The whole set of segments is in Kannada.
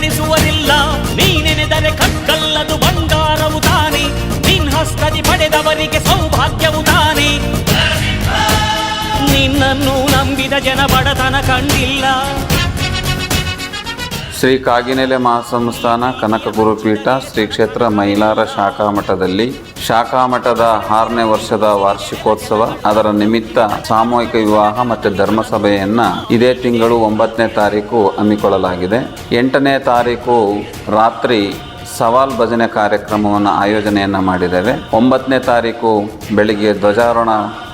ನೀ ನೀನೆನೆದರೆ ಕಕ್ಕಲ್ಲದು ಬಂಗಾರವು ತಾನೆ. ನಿನ್ ಹಸ್ತದಿ ಪಡೆದವರಿಗೆ ಸೌಭಾಗ್ಯವು ತಾನೆ. ನಿನ್ನನ್ನು ನಂಬಿದ ಜನ ಬಡತನ ಕಂಡಿಲ್ಲ. ಶ್ರೀ ಕಾಗಿನೆಲೆ ಮಹಾಸಂಸ್ಥಾನ ಕನಕ ಗುರುಪೀಠ ಶ್ರೀ ಕ್ಷೇತ್ರ ಮೈಲಾರ ಶಾಖಾ ಮಠದಲ್ಲಿ ಶಾಖಾ ಆರನೇ ವರ್ಷದ ವಾರ್ಷಿಕೋತ್ಸವ, ಅದರ ನಿಮಿತ್ತ ಸಾಮೂಹಿಕ ವಿವಾಹ ಮತ್ತು ಧರ್ಮಸಭೆಯನ್ನು ಇದೇ ತಿಂಗಳು ಒಂಬತ್ತನೇ ತಾರೀಕು ಹಮ್ಮಿಕೊಳ್ಳಲಾಗಿದೆ. ಎಂಟನೇ ತಾರೀಕು ರಾತ್ರಿ ಸವಾಲ್ ಭಜನೆ ಕಾರ್ಯಕ್ರಮವನ್ನು ಆಯೋಜನೆಯನ್ನು ಮಾಡಿದ್ದೇವೆ. ಒಂಬತ್ತನೇ ತಾರೀಕು ಬೆಳಿಗ್ಗೆ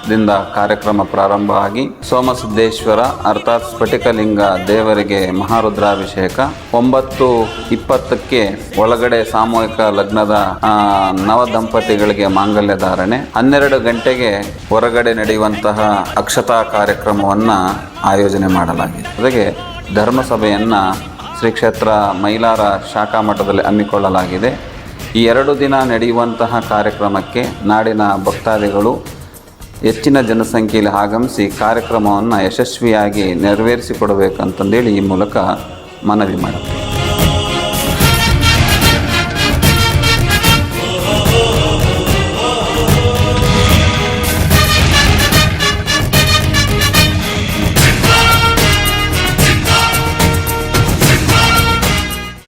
ಧ್ವಜಾರೋಹಣದಿಂದ ಕಾರ್ಯಕ್ರಮ ಪ್ರಾರಂಭ ಆಗಿ ಸೋಮಸಿದ್ದೇಶ್ವರ, ಅರ್ಥಾತ್ ಸ್ಫಟಿಕಲಿಂಗ ದೇವರಿಗೆ ಮಹಾರುದ್ರಾಭಿಷೇಕ. ಒಂಬತ್ತು ಇಪ್ಪತ್ತಕ್ಕೆ ಒಳಗಡೆ ಸಾಮೂಹಿಕ ಲಗ್ನದ ನವ ದಂಪತಿಗಳಿಗೆ ಮಾಂಗಲ್ಯ ಧಾರಣೆ. ಹನ್ನೆರಡು ಗಂಟೆಗೆ ಹೊರಗಡೆ ನಡೆಯುವಂತಹ ಅಕ್ಷತಾ ಕಾರ್ಯಕ್ರಮವನ್ನು ಆಯೋಜನೆ ಮಾಡಲಾಗಿದೆ. ಜೊತೆಗೆ ಧರ್ಮಸಭೆಯನ್ನು ಶ್ರೀ ಕ್ಷೇತ್ರ ಮೈಲಾರ ಶಾಖಾ ಮಠದಲ್ಲಿ ಹಮ್ಮಿಕೊಳ್ಳಲಾಗಿದೆ. ಈ ಎರಡು ದಿನ ನಡೆಯುವಂತಹ ಕಾರ್ಯಕ್ರಮಕ್ಕೆ ನಾಡಿನ ಭಕ್ತಾದಿಗಳು ಹೆಚ್ಚಿನ ಜನಸಂಖ್ಯೆಯಲ್ಲಿ ಆಗಮಿಸಿ ಕಾರ್ಯಕ್ರಮವನ್ನು ಯಶಸ್ವಿಯಾಗಿ ನೆರವೇರಿಸಿಕೊಡಬೇಕಂತಂದೇಳಿ ಈ ಮೂಲಕ ಮನವಿ ಮಾಡುತ್ತೇವೆ